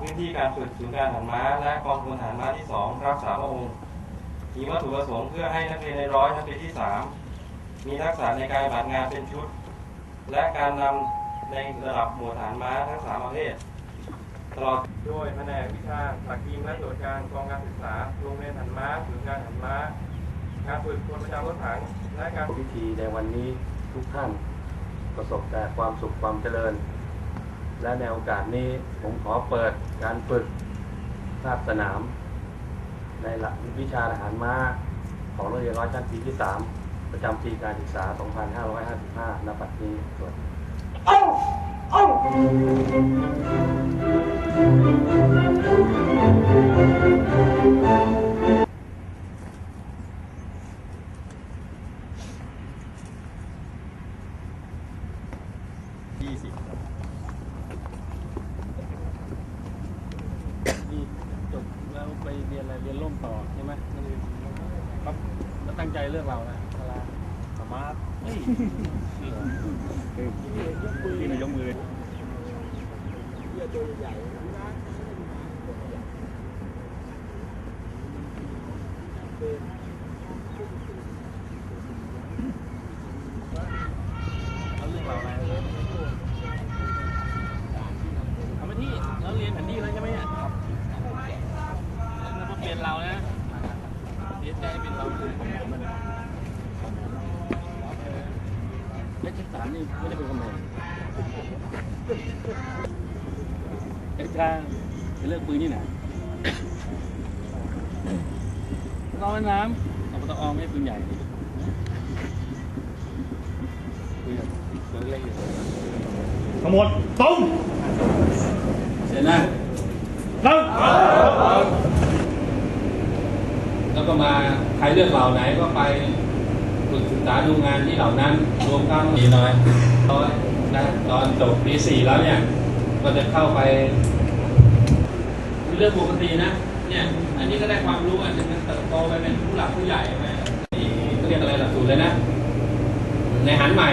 พื้นที่การฝึกศูนย์การหันม้า และกองพลฐานม้าที่ 2 รักษาพระองค์ มีวัตถุประสงค์เพื่อให้นักเรียนในร้อยนักเรียนที่ 3 มีทักษะในการบัติงานเป็นชุด และการนำในระดับหมวดฐานม้าทั้งสามประเภทตลอดโดยแผนกวิชาสักทีมและตรวจการกองการศึกษาโรงเรียนหันม้าศูนย์การหันม้า การฝึกคนประจำรถถังและการพิธีในวันนี้ทุกท่านประสบแต่ความสุขความเจริญ และในโอกาสนี้ผมขอเปิดการฝึกภาคสนาม ในหลักวิชาทหารม้าของนักเรียนร้อยชั้นปีที่ 3 ประจำปีการศึกษา 2555ณบัดนี้สวัสดียี่สิบ นี่จบแล้วไปเรียนอะไรเรียนร่ มต่อใช่ไหมนั่นเองครับแล้วตั้งใจเลือกเรานะเวลาสมาร์ทเฮ้ยนี่นายกมือเลยเขาเลือกเราอะไรทำหน้าที่แล้วเรียนแผนที่แล้วใช่ไหมเนี่ยแล้วก็เปลี่ยนเรานะ เสียใจเป็นเราคือของผมมันเลขที่สามนี่ไม่ได้เป็นกำแพงเอ็กซ์ตร้าจะเลือกปืนที่ไหนรอน้ำเอาปตอไม่ปืนใหญ่ปืนปืนเล็กอยู่ทั้งหมตรงเสร็จนะนั่ง แล้วก็มาใครเลือกเหล่าไหนก็ไปฝึกศึกษาดูงานที่เหล่านั้นรวมทั้งมีน้อยน้อยนะตอนจบปีสี่แล้วเนี่ยก็จะเข้าไปเป็นเรื่องปกตินะเนี่ยอันนี้ก็ได้ความรู้อันหนึงมันเติบโตไปเป็นผู้หลักผู้ใหญ่ไปนี่เขาเรียกอะไรหลักสูตรเลยนะในหันใหม่